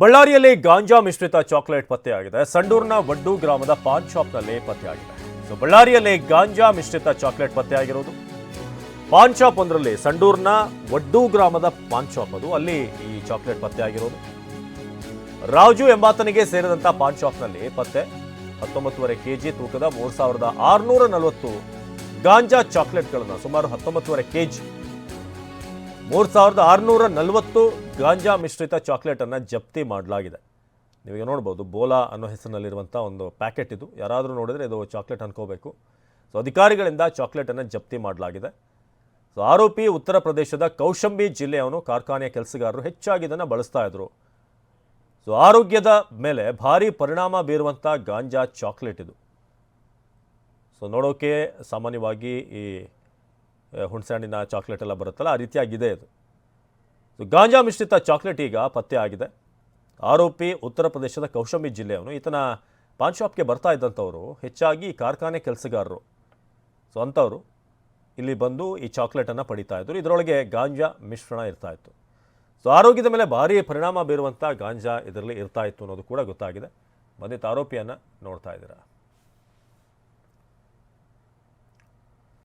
ಬಳ್ಳಾರಿಯಲ್ಲಿ ಗಾಂಜಾ ಮಿಶ್ರಿತ ಚಾಕ್ಲೇಟ್ ಪತ್ತೆಯಾಗಿದೆ. ಸಂಡೂರ್ನ ವಡ್ಡು ಗ್ರಾಮದ ಪಾನ್ ಶಾಪ್ನಲ್ಲಿ ಪತ್ತೆಯಾಗಿದೆ. ಸೊ, ಬಳ್ಳಾರಿಯಲ್ಲಿ ಗಾಂಜಾ ಮಿಶ್ರಿತ ಚಾಕ್ಲೇಟ್ ಪತ್ತೆಯಾಗಿರೋದು. ಪಾನ್ ಶಾಪ್ ಒಂದರಲ್ಲಿ ಸಂಡೂರ್ನ ವಡ್ಡು ಗ್ರಾಮದ ಪಾನ್ ಶಾಪ್ ಅದು, ಅಲ್ಲಿ ಈ ಚಾಕ್ಲೇಟ್ ಪತ್ತೆಯಾಗಿರೋದು. ರಾಜು ಎಂಬಾತನಿಗೆ ಸೇರಿದಂಥ ಪಾನ್ ಶಾಪ್ನಲ್ಲಿ ಪತ್ತೆ. ಹತ್ತೊಂಬತ್ತುವರೆ ಕೆಜಿ ತೂಕದ ಮೂರು ಸಾವಿರದ ಆರುನೂರ ನಲವತ್ತು ಗಾಂಜಾ ಚಾಕ್ಲೇಟ್ಗಳನ್ನು ಸುಮಾರು ಹತ್ತೊಂಬತ್ತುವರೆ ಕೆಜಿ, ಮೂರು ಸಾವಿರದ ಆರುನೂರ ನಲವತ್ತು ಗಾಂಜಾ ಮಿಶ್ರಿತ ಚಾಕ್ಲೇಟನ್ನು ಜಪ್ತಿ ಮಾಡಲಾಗಿದೆ. ನೀವೀಗ ನೋಡ್ಬೋದು, ಬೋಲಾ ಅನ್ನೋ ಹೆಸರಿನಲ್ಲಿರುವಂಥ ಒಂದು ಪ್ಯಾಕೆಟ್ ಇದು. ಯಾರಾದರೂ ನೋಡಿದರೆ ಇದು ಚಾಕ್ಲೇಟ್ ಅನ್ಕೋಬೇಕು. ಸೊ ಅಧಿಕಾರಿಗಳಿಂದ ಚಾಕ್ಲೇಟನ್ನು ಜಪ್ತಿ ಮಾಡಲಾಗಿದೆ. ಸೊ ಆರೋಪಿ ಉತ್ತರ ಪ್ರದೇಶದ ಕೌಶಂಬಿ ಜಿಲ್ಲೆಯವನು ಕಾರ್ಖಾನೆಯ ಕೆಲಸಗಾರರು ಹೆಚ್ಚಾಗಿ ಇದನ್ನು ಬಳಸ್ತಾ ಇದ್ರು. ಸೊ ಆರೋಗ್ಯದ ಮೇಲೆ ಭಾರಿ ಪರಿಣಾಮ ಬೀರುವಂಥ ಗಾಂಜಾ ಚಾಕ್ಲೇಟ್ ಇದು. ಸೊ ನೋಡೋಕೆ ಸಾಮಾನ್ಯವಾಗಿ ಈ ಹುಣಸೆ ಹಣ್ಣಿನ ಚಾಕ್ಲೇಟ್ ಎಲ್ಲ ಬರುತ್ತಲ್ಲ, ಆ ರೀತಿಯಾಗಿದೆ ಇದು. ಗಾಂಜಾ ಮಿಶ್ರಿತ ಚಾಕ್ಲೇಟ್ ಈಗ ಪತ್ತೆ ಆಗಿದೆ. ಆರೋಪಿ ಉತ್ತರ ಪ್ರದೇಶದ ಕೌಶಂಬಿ ಜಿಲ್ಲೆಯವನು ಈತನ ಪಾನ್ ಶಾಪ್ಗೆ ಬರ್ತಾ ಇದ್ದಂಥವರು, ಹೆಚ್ಚಾಗಿ ಕಾರ್ಖಾನೆ ಕೆಲಸಗಾರರು. ಸೊ ಅಂಥವರು ಇಲ್ಲಿ ಬಂದು ಈ ಚಾಕ್ಲೇಟನ್ನು ಪಡಿತಾ ಇದ್ದರು ಇದರೊಳಗೆ ಗಾಂಜಾ ಮಿಶ್ರಣ ಇರ್ತಾ ಇತ್ತು. ಸೊ ಆರೋಗ್ಯದ ಮೇಲೆ ಭಾರಿ ಪರಿಣಾಮ ಬೀರುವಂಥ ಗಾಂಜಾ ಇದರಲ್ಲಿ ಇರ್ತಾ ಇತ್ತು ಅನ್ನೋದು ಕೂಡ ಗೊತ್ತಾಗಿದೆ. ಬಂಧಿತ ಆರೋಪಿಯನ್ನು ನೋಡ್ತಾ ಇದ್ದೀರಾ.